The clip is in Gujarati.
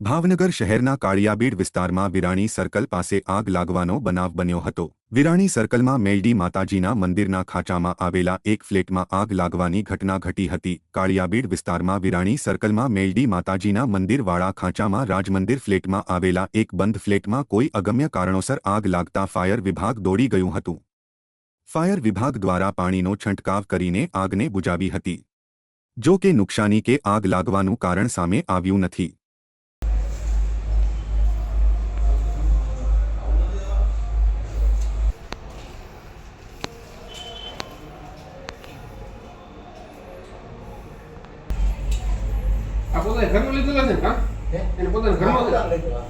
ભાવનગર શહેરના કાળિયાબીડ વિસ્તારમાં વિરાણી સર્કલ પાસે આગ લાગવાનો બનાવ બન્યો હતો. વિરાણી સર્કલમાં મેલડી માતાજીના મંદિરના ખાંચામાં આવેલા એક ફ્લેટમાં આગ લાગવાની ઘટના ઘટી હતી. કાળિયાબીડ વિસ્તારમાં વિરાણી સર્કલમાં મેલડી માતાજીના મંદિરવાળા ખાંચામાં રાજમંદિર ફ્લેટમાં આવેલા એક બંધ ફ્લેટમાં કોઈ અગમ્ય કારણોસર આગ લાગતા ફાયર વિભાગ દોડી ગયું હતું. ફાયર વિભાગ દ્વારા પાણીનો છંટકાવ કરીને આગને બુજાવી હતી. જો કે નુકસાની કે આગ લાગવાનું કારણ સામે આવ્યું નથી. આ પોતાને ઘરમાં લીધેલા છે ને હે? એને પોતાને ઘરમાં લીધેલા.